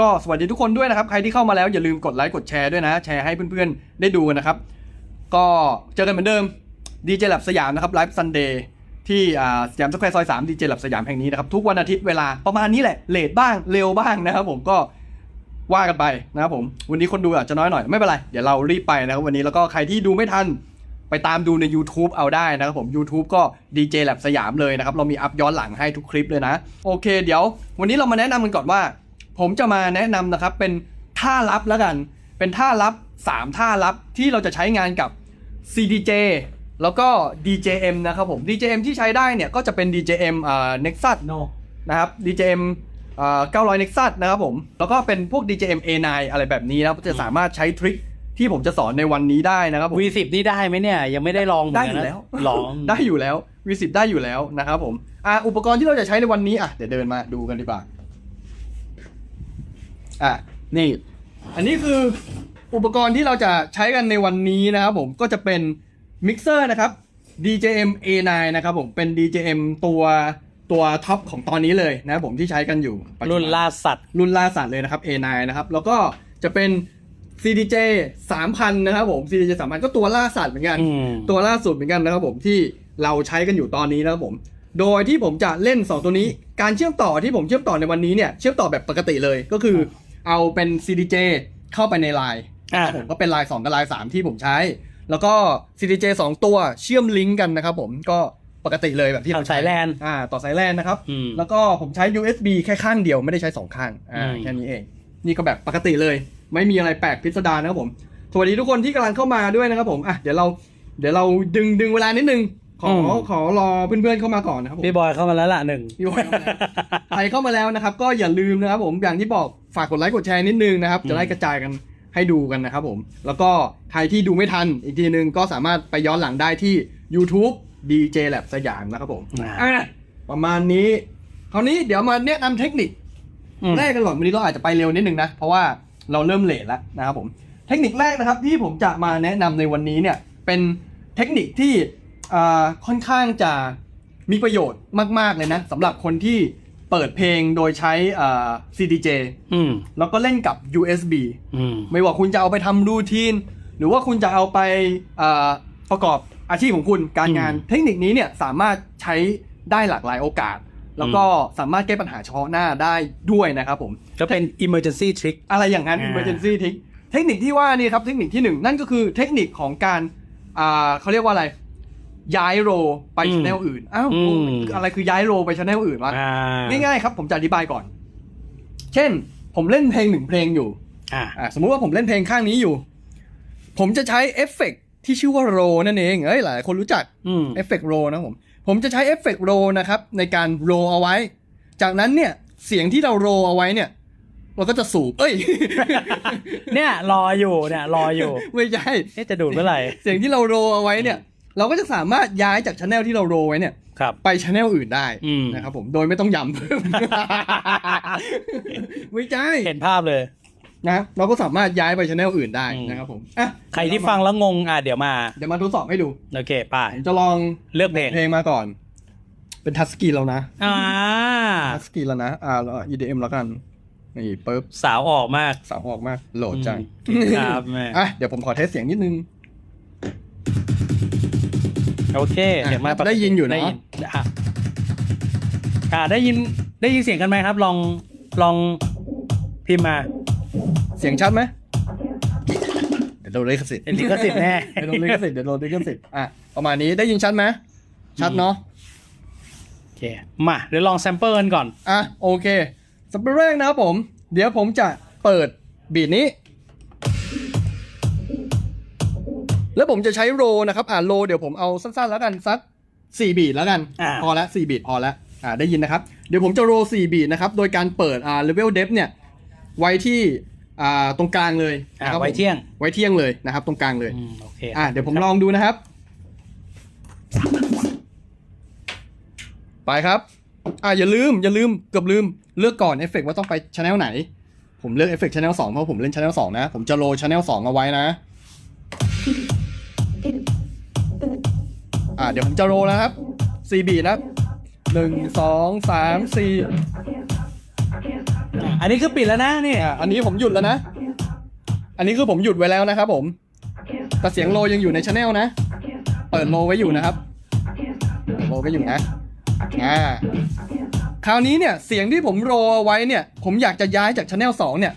ก็สวัสดีทุกคนด้วยนะครับ ใครที่เข้ามาแล้วอย่าลืมกดไลค์กดแชร์ด้วยนะ แชร์ให้เพื่อนๆได้ดูกันนะครับ ก็เจอกันเหมือนเดิมดีเจลับสยามนะครับไลฟ์ซันเดย์ที่อ่าสยามสแควร์ซอย3ดีเจลับสยามแห่งนี้นะครับ ทุกวันอาทิตย์เวลาประมาณนี้แหละเลทบ้างเร็วบ้างนะครับผมก็ว่ากันไปนะครับผม วันนี้คนดูอาจจะน้อยหน่อยไม่เป็นไร เดี๋ยวเรารีบไปนะครับวันนี้แล้วก็ใครที่ดูไม่ทันไปตามดูใน YouTube เอาได้นะครับผม YouTube ก็ DJ Lab สยามเลยนะครับ เรามีอัพย้อนหลังให้ทุกคลิปเลยนะ โอเค เดี๋ยว วันนี้เรามาแนะนำกันก่อนว่า ผมจะมาแนะนำนะครับเป็นท่าลับแล้วกัน เป็นท่าลับ 3 ท่าลับที่เราจะใช้งานกับ CDJ แล้วก็ DJM นะครับผม DJM ที่ใช้ได้เนี่ยก็จะเป็น DJM อ่า Nexus โนนะครับ DJM อ่า900 Nexus นะครับผม แล้วก็เป็นพวก DJM A9 อะไรแบบนี้นะครับจะสามารถใช้ทริคที่ผมจะสอนในวันนี้ได้นะครับผมวีสิบนี่ได้ไหมเนี่ย ยังไม่ได้ลองเหมืได้นอกันยู่นะแล้วลองได้อยู่แล้ววีสิบได้อยู่แล้วนะครับผมอะอุปกรณ์ที่เราจะใช้ในวันนี้อะเดี๋ยวเดินมาดูกันดีกว่า อะนี่ อันนี้คืออุปกรณ์ที่เราจะใช้กันในวันนี้นะครับผมก็จะเป็นมิกเซอร์นะครับ DJM A9 นะครับผมเป็น DJM ตัวตัวท็อปของตอนนี้เลยนะครับผมที่ใช้กันอยู่ปัจจุบัรุ่นล่าสัตว์รุ่นล่าสัตว์เลยนะครับ A9 นะครับ แล้วก็จะเป็น CDJ 3000 นะครับผม CDJ 3000 ก็ตัวล่าสัตว์เหมือนกัน อืม ตัวล่าสุดเหมือนกันนะครับผมที่เราใช้กันอยู่ตอนนี้นะครับผม โดยที่ผมจะเล่น 2 ตัวนี้ การเชื่อมต่อที่ผมเชื่อมต่อในวันนี้เนี่ยเชื่อมต่อแบบปกติเลยก็คือ เอาเป็น CDJ เข้าไปในไลน์อ่าผมก็เป็นไลน์2กับไลน์3ที่ผมใช้ แล้วก็ CDJ 2ตัวเชื่อมลิงก์กันนะครับผมก็ปกติเลยแบบที่เราทำสายแลนอ่าต่อสายแลนนะครับอืมแล้วก็ผมใช้ USB แค่ข้างเดียวไม่ได้ใช้2ข้างอ่าอืมแค่นี้เอง นี่ก็แบบปกติเลย ไม่มีอะไรแปลกพิสดารนะครับผมสวัสดีทุกคนที่กำลังเข้ามาด้วยนะครับผมอะเดี๋ยวเราเดี๋ยวเราดึงดึงเวลานิดนึง ขอขอรอเพื่อนๆเข้ามาก่อนนะครับผมพี่บอยเข้ามาแล้วล่ะหนึ่งพี่บอยเข้ามาแล้วใครเข้ามาแล้วนะครับ ก็อย่าลืมนะครับผมอย่างที่บอกฝากกดไลค์กดแชร์นิดนึงนะครับ จะได้กระจายกันให้ดูกันนะครับผม แล้วก็ใครที่ดูไม่ทันอีกทีนึงก็สามารถไปย้อนหลังได้ที่ YouTube DJ Lab สยามนะครับผมอ่าอะประมาณนี้คราวนี้เดี๋ยวมาแนะนำเทคนิคอืมแรกกันก่อนวันนี้เราอาจจะไปเร็วนิดนึงนะ เพราะว่าเราเริ่มเลทแล้วนะครับผม เทคนิคแรกนะครับที่ผมจะมาแนะนำในวันนี้เนี่ยเป็นเทคนิคที่อ่า ค่อนข้างจะมีประโยชน์มาก ๆ เลยนะสำหรับคนที่เปิดเพลงโดยใช้อ่า CDJ อืมแล้วก็เล่นกับ USB อืมไม่ว่าคุณจะเอาไปทำรูทีน หรือว่าคุณจะเอาไปอ่าประกอบอาชีพของคุณการงานอืมเทคนิคนี้เนี่ยสามารถใช้ได้หลากหลายโอกาส แล้วก็สามารถแก้ปัญหาเฉพาะหน้าได้ด้วยนะครับผม ก็เป็น emergency trick อะไรอย่างนั้น อ่า emergency trick เทคนิคที่ว่านี่ครับเทคนิคที่หนึ่งนั่นก็คือเทคนิคของการอ่าเขาเรียกว่าอะไร ย้ายโรไปชแนลอื่น อ้าว อะไรคือย้ายโรไปชแนลอื่นวะอ่าง่ายๆครับ ผมจะอธิบายก่อน เช่น ผมเล่นเพลงหนึ่งเพลงอยู่ อ่าอะสมมุติว่าผมเล่นเพลงข้างนี้อยู่ ผมจะใช้เอฟเฟกต์ที่ชื่อว่าโรนั่นเอง เอ้ย หลายคนรู้จักอืมเอฟเฟกต์โรนะผม ผมจะใช้เอฟเฟกต์โรนะครับ ในการโรเอาไว้ จากนั้นเนี่ย เสียงที่เราโรเอาไว้เนี่ยเราก็จะสูบ เอ้ย เนี่ย รออยู่เนี่ย รออยู่ ไม่ใช่เอ๊ะจะดูดเมื่อไหร่ เสียงที่เราโรเอาไว้เนี่ย เราก็จะสามารถย้ายจากช anel ที่เราโรไว้เนี่ยครับ ไปช anel อื่นได้อืม นะครับผมโดยไม่ต้องย้ำเพิ่ม ไม่ใช่เห็นภาพเลย นะเราก็สามารถย้ายไปช anel อื่นได้อืม นะครับผมอะใครที่ฟังแล้วงงอะเดี๋ยวมา เดี๋ยวมาทดสอบให้ดูโอเคไป่าผมจะลองเลือกเพลงเพลงมาก่อน เป็นทัสกีแล้วนะอ่าทัสกีแล้วนะอ่าแล้ว EDM แล้วกันนี่ปึ๊บสาวออกมากสาวออกมากโหลดจังอืมครับแม่อะเดี๋ยวผมขอเทสเสียงนิดนึง โอเคอะเห็นมาปกติได้ยินอยู่เนอะได้ยิอะอ่าได้ยินได้ยินเสียงกันไหมครับ ลองลองพิมพ์มา เสียงชัดไหมเดี๋ยวโดนลิขสิทธิ์เป็นลิขสิทธิ์แน่เดี๋ยวโดนลิขสิทธิ์เดี๋ยวโดนลิขสิทธิ์อะประมาณนี้ได้ยินชัดไหมชัดเนาะโอเคมาเดี๋ยวลองแซมเปิลกันก่อนอะโอเคสเปแรกนะครับผม เดี๋ยวผมจะเปิดบีทนี้ แล้วผมจะใช้โรนะครับ อ่าโรเดี๋ยวผมเอาสั้นๆ แล้วกันสัก4บีทแล้วกัน อ่า พอละ4บีทพอละอ่าได้ยินนะครับ เดี๋ยวผมจะโร4บีทนะครับ โดยการเปิดอ่าเลเวลเดฟเนี่ย ไว้ที่อ่าตรงกลางเลยอ่านะครับไว้ผมเที่ยงไว้เที่ยงเลยนะครับ ตรงกลางเลย อืมโอเคอ่าเดี๋ยวผมลองดูนะครับ ไปครับ อ่าอย่าลืมอย่าลืมเกือบลืมเลือกก่อนเอฟเฟกว่าต้องไปช anel ไหน ผมเลือกเอฟเฟกช anel สองเพราะผมเล่นช anel สองนะ ผมจะโรช anel สองเอาไว้นะ อ่าเดี๋ยวผมจะโรแล้วครับ4บีนะครับหนึ่งสองสามสี่อะอันนี้คือปิดแล้วนะนี่อะอันนี้ผมหยุดแล้วนะ อันนี้คือผมหยุดไว้แล้วนะครับผม แต่เสียงโลยังอยู่ในช anel นะ เปิดโลไว้อยู่นะครับเปิดโลไว้อยู่นะอ่าคราวนี้เนี่ยเสียงที่ผมโรเอาไว้เนี่ย ผมอยากจะย้ายจากช anel 2เนี่ย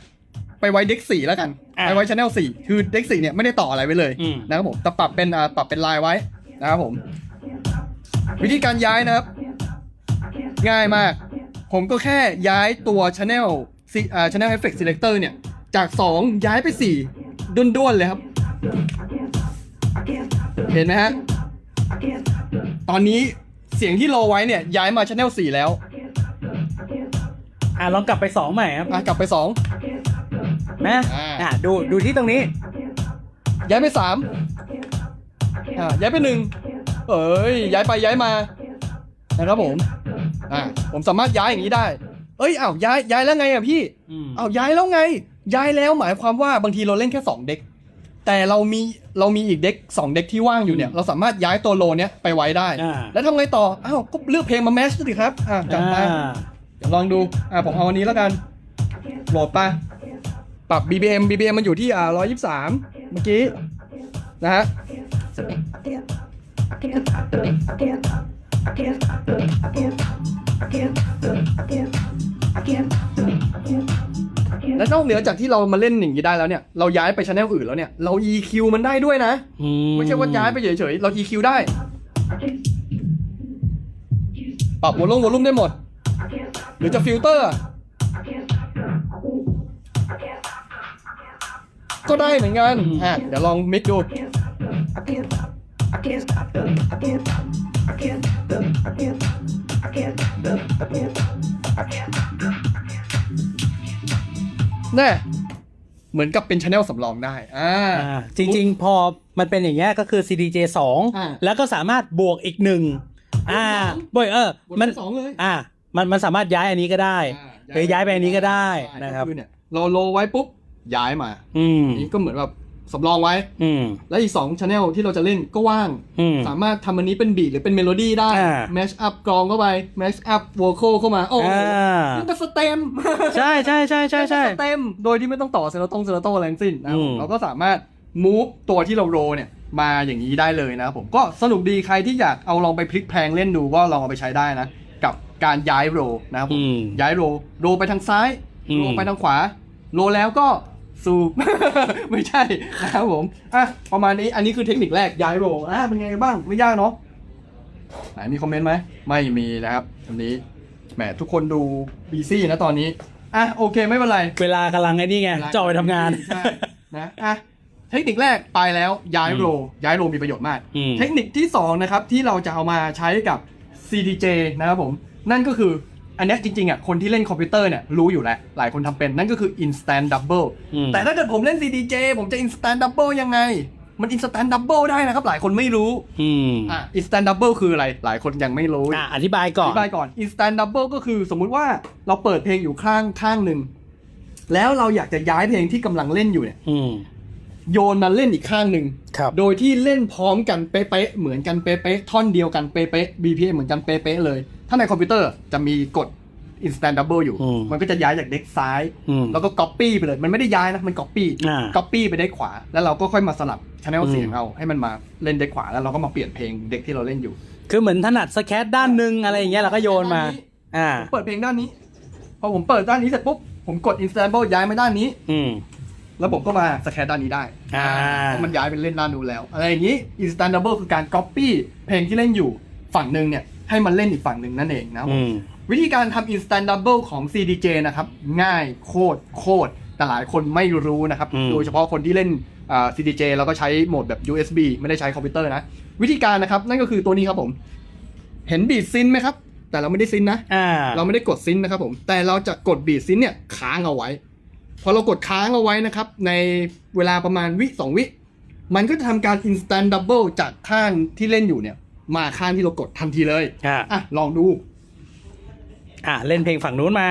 ไปไว้เด็กสี่แล้วกัน อะไปไว้ช anel สี่คือเด็กสี่เนี่ยไม่ได้ต่ออะไรไว้เลยอืม นะครับผมแต่ปรับเป็นอ่าปรับเป็นลายไว้ นะครับผม วิธีการย้ายนะครับ ง่ายมาก ผมก็แค่ย้ายตัว channel ซีอ่า channel effect selector เนี่ย จาก 2 ย้ายไป 4 ด้วนๆเลยครับ เห็นไหมฮะ ตอนนี้เสียงที่โลไว้เนี่ย ย้ายมา channel 4 แล้วอะลองกลับไปสองใหม่ครับอะกลับไปนะอ่าอะดูดูที่ตรงนี้2ย้ายไป3 อ่าย้ายไป1เอ้ยย้ายไปย้ายมานะครับผมอ่าผมสามารถย้ายอย่างนี้ได้ เอ้ยอ้าวย้ายย้ายแล้วไงอะพี่อืมเอาย้ายแล้วไง ย้ายแล้วหมายความว่าบางทีเราเล่นแค่2เด็กแต่เรามีเรามีอีกเด็ก2เด็กที่ว่างอยู่เนี่ย เราสามารถย้ายตัวโลเนี้ยไปไว้ได้อ่าแล้วทำไงต่ออ้าวก็เลือกเพลงมาแมชสิครับอ่าจัดไปอ่าเดี๋ยวลองดูอ่าผมเอาอันนี้แล้วกันโหลดไปปรับ BBM BBM มันอยู่ที่อ่า123 เมื่อกี้นะฮะ และนอกเหนือจากที่เรามาเล่นอย่างนี้ได้แล้วเนี่ย เราย้ายไปช anel อื่นแล้วเนี่ย เรา EQ มันได้ด้วยนะอืไม่ใช่ว่าย้ายไปเฉยๆ เรา EQ ได้ ปรับวอลลุ่มวอลลุ่มได้หมด หรือจะฟิลเตอร์ ก็ได้เหมือนกันอะเดี๋ยวลองมิกดู แน่เหมือนกับเป็นช anel สำรองได้ อ่า อ่าจริงๆ พอมันเป็นอย่างเงี้ยก็คือ CDJ สองอ่าแล้วก็สามารถบวกอีกหนึ่งอ่าบวกเออบวกมันเป็นสองเลยอ่ามันมันสามารถย้ายอันนี้ก็ได้ หรือย้ายไปอันนี้ก็ได้นะครับ ก็อเนี่ยเราโลไว้ปุ๊บย้ายมาอืมอันนี้ก็เหมือนแบบ สำรองไว้ อืม แล้วอีก2 channel ที่เราจะเล่นก็ว่าง อืม สามารถทำอันนี้เป็นบีทหรือเป็นเมโลดี้ได้ อ่า แมชอัพกรองเข้าไป แมชอัพโวคอลเข้ามา โอ้โหอ่ามันเป็นสเต็ม ใช่ใช่ใช่ใช่ใช่สเต็มโดยที่ไม่ต้องต่อเซโรตงเซโรโตอะไรทั้งสิ้นนะครับผมอืมเราก็สามารถมูฟตัวที่เราโรเนี่ยมาอย่างนี้ได้เลยนะครับผมก็สนุกดีใครที่อยากเอาลองไปพลิกแพลงเล่นดูก็ลองเอาไปใช้ได้นะ กับการย้ายโรนะครับผมอืม ย้ายโรโรไปทางซ้ายอืม โรไปทางขวาโรแล้วก็ สูบ ไม่ใช่นะครับผมอะประมาณนี้อันนี้คือเทคนิคแรกย้ายโรอะเป็นไงบ้างไม่ยากเนาะไหนมีคอมเมนต์ไหมไม่มีนะครับอันนี้แหมทุกคนดูบีซี่นะตอนนี้อะโอเคไม่เป็นไร เวลากำลังไอ้นี่ไงจะออกไปทำงาน ใช่นะอะเทคนิคแรกไปแล้วย้ายโรย้ายโรมีประโยชน์มาก อืม เทคนิคที่สองนะครับที่เราจะเอามาใช้กับ CDJ นะครับผม นั่นก็คือ อันเนี้ยจริงๆอะคนที่เล่นคอมพิวเตอร์เนี่ยรู้อยู่แล้ว หลายคนทำเป็นนั่นก็คือ instant double อืม แต่ถ้าเกิดผมเล่น CDJ ผมจะ instant double ยังไง มัน instant double ได้นะครับ หลายคนไม่รู้อืมอะ instant double คืออะไรหลายคนยังไม่รู้ อะอธิบายก่ออน ธิบายก่อน instant double ก็คือสมมุติว่าเราเปิดเพลงอยู่ข้างข้างหนึ่งแล้วเราอยากจะย้ายเพลงที่กำลังเล่นอยู่เนี่ยอืม โยนมาเล่นอีกข้างหนึ่งครับ โดยที่เล่นพร้อมกันเป๊ะๆเหมือนกันเป๊ะๆท่อนเดียวกันเป๊ะๆ BPM เหมือนกันเป๊ะๆเลย ถ้าในคอมพิวเตอร์จะมีกด instant double อยู่ อืมมันก็จะย้ายจากเด็กซ้าย อืมแล้วก็ copy ไปเลย มันไม่ได้ย้ายนะ มัน copy อ่า copy ไปเด็กขวา แล้วเราก็ค่อยมาสลับ channel อืม เสียงเอาให้มันมาเล่นเด็กขวา แล้วเราก็มาเปลี่ยนเพลงเด็กที่เราเล่นอยู่ คือเหมือนถนัดสแคตด้านหนึ่งอะไรอย่างเงี้ยเราก็โยนมา อ่า ผมเปิดเพลงด้านนี้ พอผมเปิดด้านนี้เสร็จปุ๊บ ผมกด instant double ย้ายมาด้านนี้ อืม แล้วผมก็มาสแครด้านนี้ได้อ่า เพราะมันย้ายไปเล่นด้านนู้นแล้ว อะไรอย่างนี้ instant double คือการ copy เพลงที่เล่นอยู่ฝั่งหนึ่งเนี่ย ให้มันเล่นอีกฝั่งหนึ่งนั่นเองนะครับผมอืมวิธีการทำ instant double ของ CDJ นะครับ ง่ายโคตรโคตรแต่หลายคนไม่รู้นะครับอืมโดยเฉพาะคนที่เล่นอ่า CDJ แล้วก็ใช้โหมดแบบ USB ไม่ได้ใช้คอมพิวเตอร์นะ วิธีการนะครับ นั่นก็คือตัวนี้ครับผม เห็นบีดซินไหมครับ แต่เราไม่ได้ซินนะอ่าเราไม่ได้กดซินนะครับผม แต่เราจะกดบีดซินเนี่ยค้างเอาไว้ พอเรากดค้างเอาไว้นะครับ ในเวลาประมาณวิสองวิ มันก็จะทำการ instant double จากข้างที่เล่นอยู่เนี่ย มาข้างที่เรากดทันทีเลยอ่าอะลองดู อ่าเล่นเพลงฝั่งนู้นมา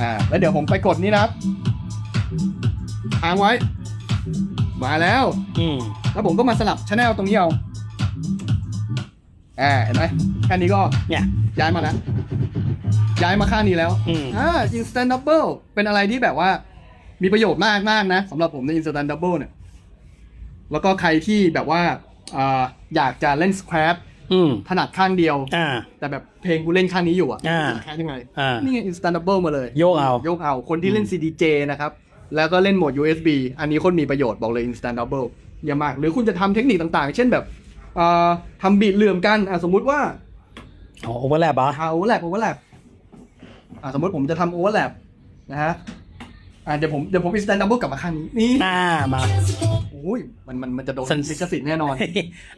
อ่า แล้วเดี๋ยวผมไปกดนี้นะครับค้างไว้ มาแล้ว อืมแล้วผมก็มาสลับช anel ตรงนี้เอาอ่าเห็นไหมแค่นี้ก็เนี่ย ย้ายมาแล้ว ย้ายมาข้างนี้แล้วอืม อ่า instant double เป็นอะไรที่แบบว่า มีประโยชน์มากมากๆนะสำหรับผมใน instant double เนี่ย แล้วก็ใครที่แบบว่าอ่าอยากจะเล่น scratch อืมถนัดข้างเดียว อ่า แต่แบบเพลงกูเล่นข้างนี้อยู่อะอ่าแค่ยังไง อ่านี่ไง instant double มาเลยโยกเอา โยกเอา คนที่เล่น CDJ นะครับ แล้วก็เล่นโหมด USB อันนี้คนมีประโยชน์บอกเลย instant double เยี่ยมมาก หรือคุณจะทำเทคนิคต่างๆ เช่นแบบอ่าทำบีดเหลื่อมกันอะสมมุติว่าอ๋อโอเวอร์แลปอะโอเวอร์แลปโอเวอร์แลปอ่าสมมติผมจะทำโอเวอร์แลปนะฮะ อ่าเดี๋ยวผมเดี๋ยวผม instant double กลับมาข้างนี้นี่อ่ามา โอ้ยมันมันมันจะโดนสัน ลิขสิทธิ์แน่นอน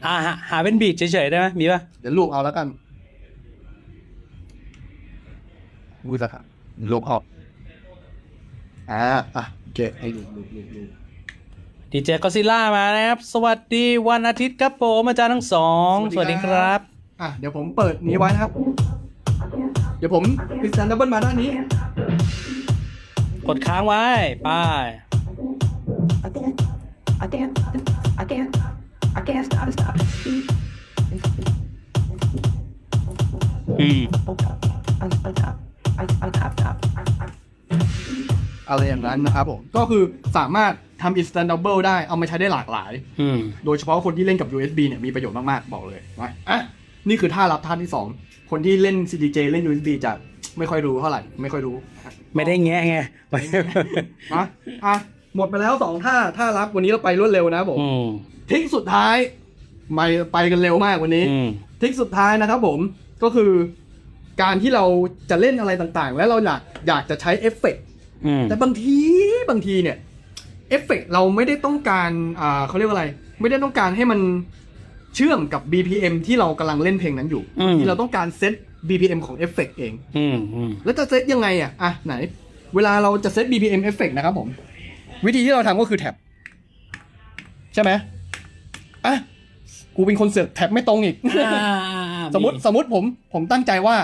อ่าหาหาเป็นบีทเฉยๆได้ไหมมีป่ะ เดี๋ยวลูกเอาแล้วกันพูดสักครับลูกเอาอ่าอะโอเคให้ลูกลูกลูกลูกดีเจก็ซิล่ามานะครับ สวัสดีวันอาทิตย์ครับผมอาจารย์ทั้งสอง สวัสดีครับ อะเดี๋ยวผมเปิดนี้ไว้นะครับ เดี๋ยวผม instant double มาด้านนี้ กดค้างไว้ไป I can't, I can't, I can't, I can't stop, stop. อืมอะไรอย่างนั้นนะครับผม ก็คือสามารถทำ instant double ได้เอามาใช้ได้หลากหลาย อืมโดยเฉพาะคนที่เล่นกับ USB เนี่ยมีประโยชน์มาก ๆ บอกเลยนะอะนี่คือท่ารับท่าที่ 2 คนที่เล่น CDJ เล่น USB จะ ไม่ค่อยรู้เท่าไหร่ ไม่ค่อยรู้ไม่ได้แงะไงนะอะหมดไปแล้ว2ท่าท่ารับวันนี้เราไปรวดเร็วนะผมอืมทริคสุดท้ายไม่ไปกันเร็วมากวันนี้อืมทริคสุดท้ายนะครับผมก็คือการที่เราจะเล่นอะไรต่างๆ แล้วเราอยากอยากจะใช้เอฟเฟกต์อืมแต่บางทีบางทีเนี่ยเอฟเฟกต์เราไม่ได้ต้องการอ่าเขาเรียกว่าอะไร ไม่ได้ต้องการให้มันเชื่อมกับ BPM ที่เรากำลังเล่นเพลงนั้นอยู่อืมที่เราต้องการเซต BPM ของเอฟเฟกต์เอง อืมอืมแล้วจะเซตยังไงอะ อะไหน เวลาเราจะเซต BPM เอฟเฟกต์นะครับผม วิธีที่เราทำก็คือแท็บ ใช่ไหมอะ กูเป็นคนเสือกแท็บไม่ตรงอีก อ่าสมมติสมมติผมผมตั้งใจว่า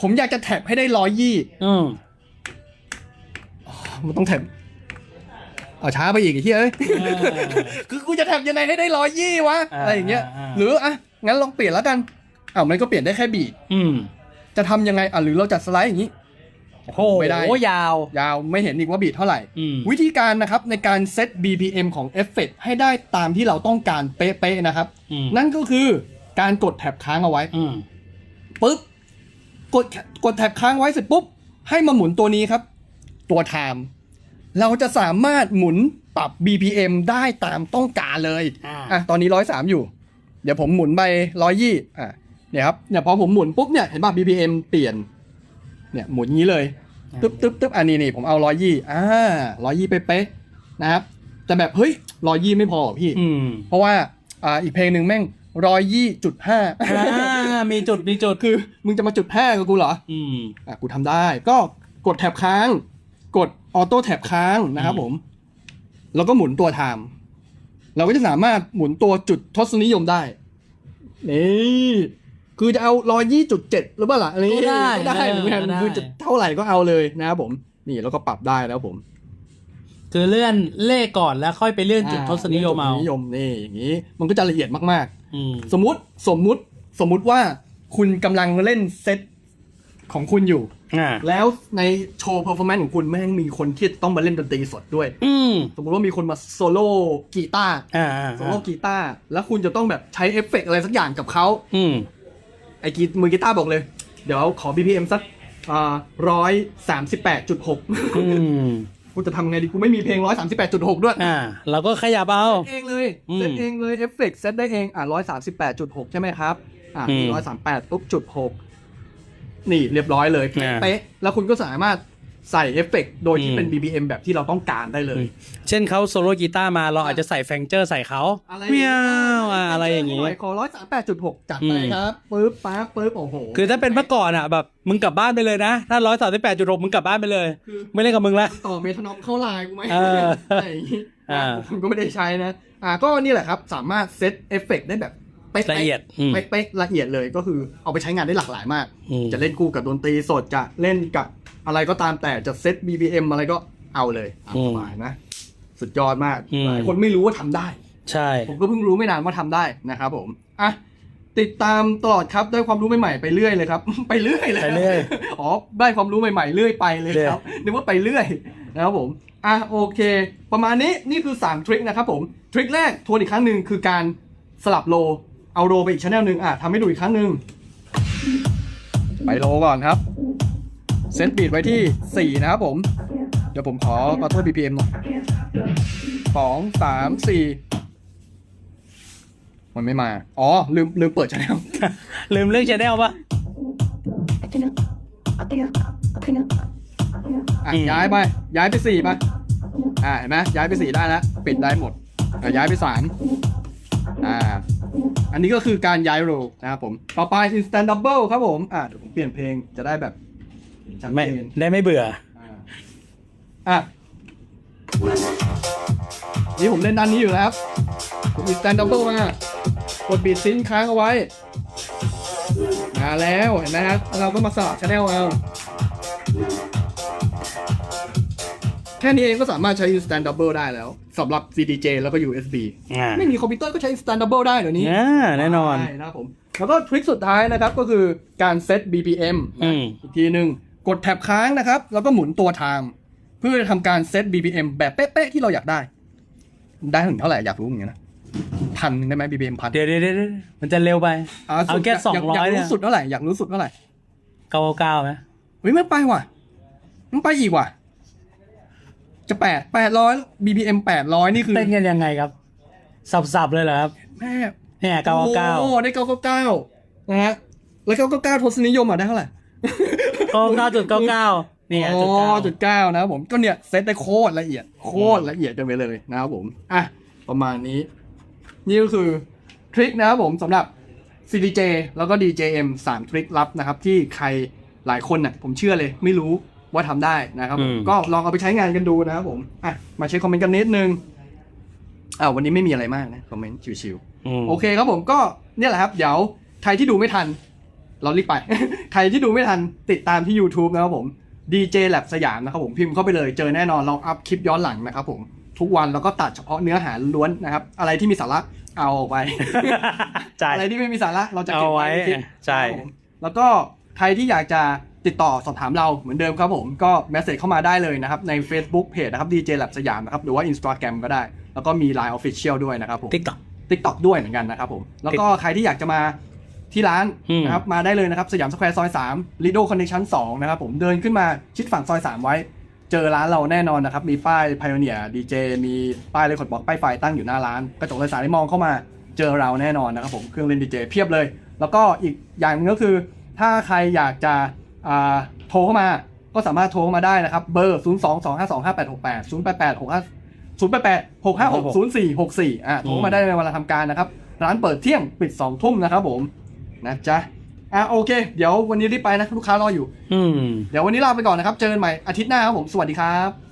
ผมอยากจะแท็บให้ได้ร้อยยี่ อืมมันต้องแท็บเอาช้าไปอีกไอ้เหี้ยเอ้ย อ่า คือกูจะแท็บยังไงให้ได้ร้อยยี่วะอ่าอะไรอย่างเงี้ย อ่า หรืออะงั้นลองเปลี่ยนแล้วกันอ้าวมันก็เปลี่ยนได้แค่บีทอืม จะทำยังไงอะหรือเราจัดสไลด์อย่างนี้ โอ้โหไม่ได้ ยาว ยาวไม่เห็นอีกว่าบีทเท่าไหร่ อืม วิธีการนะครับในการเซต BPM ของเอฟเฟกให้ได้ตามที่เราต้องการเป๊ะๆนะครับ อืม นั่นก็คือการกดแท็บค้างเอาไว้อืมปุ๊บกดกดแท็บค้างไว้เสร็จปุ๊บ ให้มาหมุนตัวนี้ครับ ตัว time เราจะสามารถหมุนปรับ BPM ได้ตามต้องการเลย อ่า อะตอนนี้ร้อยสามอยู่ เดี๋ยวผมหมุนไปร้อยยี่อะ เนี่ยครับเนี่ยพอผมหมุนปุ๊บเนี่ยเห็นป่ะ BPM เปลี่ยนเนี่ยหมุนงี้เลยตึ๊บตึ๊บตึ๊บอันนี้นี่ผมเอาร้อยยี่อ่าร้อยยี่เป๊ะๆนะครับ แต่แบบเฮ้ยร้อยยี่ไม่พอพี่อืมเพราะว่าอ่าอีกเพลงหนึ่งแม่งร้อยยี่จุดห้าอ่ามีจุดมีจุดคือ มึงจะมาจุดห้ากับกูเหรอ อืมอะกูทำได้ ก็กดแท็บค้าง กดออโต้แท็บค้างนะครับอืมผม แล้วก็หมุนตัวไทม์เราก็จะสามารถหมุนตัวจุดทศนิยมได้นี่ คือจะเอาร้อยยี่จุดเจ็ดหรือเปล่าล่ะอันนี้ก็ได้ก็ได้เหมือนกันก็ได้ คือจะเท่าไหร่ก็เอาเลยนะครับผม นี่แล้วก็ปรับได้แล้วผมคือเลื่อนเลขก่อนแล้วค่อยไปเลื่อนจุดทศนิยมเอาจุดนิยมนี่อย่างนี้ มันก็จะละเอียดมากอืมๆ สมมุติสมมุติสมมุติว่าคุณกำลังเล่นเซตของคุณอยู่ อ่าแล้วในโชว์เพอร์ฟอร์แมนซ์ของคุณแม่งมีคนที่ต้องมาเล่นดนตรีสดด้วย อืมสมมติว่ามีคนมาโซโล่กีตาร์อ่าอ่าโซโล่กีตาร์แล้วคุณจะต้องแบบใช้เอฟเฟกต์อะไรสักอย่างกับเขา อืม ไอ้กีมือกีตาร์บอกเลย เดี๋ยวขอ BPM สักอ่าร้อยสามสิบแปดจุดหกอืมกูจะทำไงดีกูไม่มีเพลงร้อยสามสิบแปดจุดหกด้วย อ่าเราก็ขยับเอาเองเลยอืมเซตเองเลยเอฟเฟกต์เซตได้เองอะร้อยสามสิบแปดจุดหกใช่ไหมครับ อะอืมร้อยสามแปดปุ๊บจุดหกนี่เรียบร้อยเลยอ่าเป๊ะแล้วคุณก็สามารถ ใส่เอฟเฟกต์โดยที่อืมเป็น BPM แบบที่เราต้องการได้เลย เช่นเขาโซโล่กีตาร์มาเราอาจจะใส่แฟงเจอร์ใส่เขาอะไรเมียวอะอะไรอย่างนี้งี้ขอร้อยสามแปดจุดหกจัดอืไปมครับปึ๊บปั๊บปึ๊บโอ้โห คือถ้าเป็นเมื่อก่อนอะแบบมึงกลับบ้านไปเลยนะ ถ้าร้อยสามสิบแปดจุดหกมึงกลับบ้านไปเลยคือไม่เล่นกับมึงละต่อเมทานอมเข้าไลน์กูไหมเอออะไรอย่างงี้อ่าผมก็ไม่ได้ใช้นะ อ่าก็นี่แหละครับสามารถเซตเอฟเฟกได้แบบเป๊ะๆละเอียดอืมเป๊ะๆละเอียดเลยก็คือเอาไปใช้งานได้หลากหลายมากอืมจะเล่นคู่กับดนตรีสดจะเล่นกับ อะไรก็ตามแต่จะเซต BPM อะไรก็เอาเลยอะสบายนะ สุดยอดมากอืม หลายคนไม่รู้ว่าทำได้ ใช่ ผมก็เพิ่งรู้ไม่นานว่าทำได้นะครับผมอะติดตามตลอดครับได้ความรู้ใหม่ๆไปเรื่อยเลยครับ ไปเรื่อยเลยไปเรื่อยอ๋อได้ความรู้ใหม่ๆเรื่อยไปเลยเรื่อยครับนึกว่าไปเรื่อยนะครับผมอะโอเค ประมาณนี้นี่คือ 3 ทริคนะครับผมทริคแรกทวนอีกครั้งหนึ่งคือการสลับโลเอาโลไปอีกชแนลหนึ่งอะทำให้ดูอีกครั้งหนึ่งไปโลก่อนครับ เซตบีดไว้ที่ 4 นะครับผม เดี๋ยวผมขอขอโทษ BPM หน่อยสองสามสี่มันไม่มา อ๋อ ลืมลืมเปิดชแนลลืมเรื่องชแนลปะ Athena. Athena. Athena. อะอืมย้ายไป ย้ายไปสี่ไปอ่าเห็นไหมย้ายไปสี่ได้แล้วปิดได้หมดอะย้ายไปสามอ่า อันนี้ก็คือการย้ายโรลนะครับผม ต่อไป instant double ครับผม อ่าเดี๋ยวผมเปลี่ยนเพลงจะได้แบบ ชัดไม่เจนได้ไม่เบื่อ อ่าอะนี่ผมเล่นด้านนี้อยู่นะครับผมมี stand double มากดบีดซิงค์ค้างเอาไว้มาแล้วเห็นไหมครับแล้วเราก็มาสลับชแนลเอาแค่นี้เองก็สามารถใช้ instant double ได้แล้วสำหรับ CDJ แล้วก็ USB อ่าไม่มีคอมพิวเตอร์ก็ใช้ instant double ได้เดี๋ยวนี้ อ่าแน่นอน ใช่นะครับผม แล้วก็ทริคสุดท้ายนะครับก็คือการเซต BPM อืม อีกทีหนึ่งก ดแท็บค้างนะครับ แล้วก็หมุนตัวไทม์เพื่อทำการเซต BPM แบบเป๊ะๆที่เราอยากได้ ได้ถึงเท่าไหร่อยากรู้เหมือนกันนะพันหนึ่งได้ไหม BPM พันเดี๋ยวเดี๋ยวเดี๋ยวเดี๋ยวมันจะเร็วไป เอาแค่สุดยาก200อยากเนี่ยรู้สุดเท่าไหร่อยากรู้สุดเท่าไหร่เก้าเก้าไหมเฮ้ยไม่ไปว่ะมันไปอีกว่ะ จะแปดแปดร้อย BPM แปดร้อยนี่คือเต้นกันยังไงครับ สับๆเลยเหรอครับแม่เนี่ยเก้าเก้าโอ้ได้เก้าเก้าเก้านะฮะแล้วเก้าเก้าเก้าทศนิยมอะได้เท่าไหร่ เก้าเก้าจุดเก้าเก้าเนี่ยอ๋จุดเก้าอจุดเก้านะครับผมก็เนี่ยเซตได้โคตรละเอียด โคตรละเอียดกันไปเลยนะครับผมอะประมาณนี้ นี่ก็คือทริคนะครับผมสำหรับ CDJ แล้วก็ DJM 3ทริคลับนะครับ ที่ใครหลายคนน่ะผมเชื่อเลยไม่รู้ว่าทำได้นะครับผมก็ลองเอาไปใช้งานกันดูนะครับผมอะมาเช็คคอมเมนต์กันนิดนึงอ่าวันนี้ไม่มีอะไรมากนะคอมเมนต์ชิวๆอืมโอเคครับผมก็เนี่ยแหละครับ เดี๋ยวใครที่ดูไม่ทัน เรารีบไป ใครที่ดูไม่ทันติดตามที่ YouTube นะครับผม DJ Lab สยามนะครับผมพิมพ์เข้าไปเลยเจอแน่นอนเราอัพคลิปย้อนหลังนะครับผมทุกวันแล้วก็ตัดเฉพาะเนื้อหาล้วนนะครับ อะไรที่มีสาระเอาออกไป ใช่ อะไรที่ไม่มีสาระเราจะเก็บเอาไว้ไว้ในคลิปใช่ ครับผมแล้วก็ใครที่อยากจะติดต่อสอบถามเราเหมือนเดิมครับผมก็เมสเซจเข้ามาได้เลยนะครับใน Facebook Page นะครับ DJ Lab สยามนะครับหรือว่า Instagram ก็ได้ แล้วก็มี Line Official ด้วยนะครับผม ติ๊กต็อก t ิ k t o k ด้วยเหมือนกันนะครับผม แล้วก็ใครที่อยากจะมา ที่ร้านอืมนะครับมาได้เลยนะครับสยามสแควร์ซอย3 Lido Connection 2นะครับผมเดินขึ้นมาชิดฝั่งซอย 3 ไว้ เจอร้านเราแน่นอนนะครับ มีป้าย Pioneer DJ มีป้ายเลยขดบอกป้ายไฟตั้งอยู่หน้าร้าน กระจกไฟสายที่มองเข้ามาเจอเราแน่นอนนะครับผมเครื่องเล่นดีเจเพียบเลย แล้วก็อีกอย่างหนึงก็คือ ถ้าใครอยากจะอ่าโทรเข้ามาก็สามารถโทรเข้ามาได้นะครับ เบอร์ 0 2 2 5 2 5 8 6 8 0 8 8 6 5 0 8 8 6 5 6 0 4 6 4อะโทรเข้ามาได้ในเวลาทำการนะครับ ร้านเปิดเที่ยงปิด 2 ทุ่มนะครับผม นะจ๊ะอะโอเค เดี๋ยววันนี้รีบไปนะลูกค้ารออยู่ อืม เดี๋ยววันนี้ลาไปก่อนนะครับ เจอกันใหม่อาทิตย์หน้าครับผม สวัสดีครับ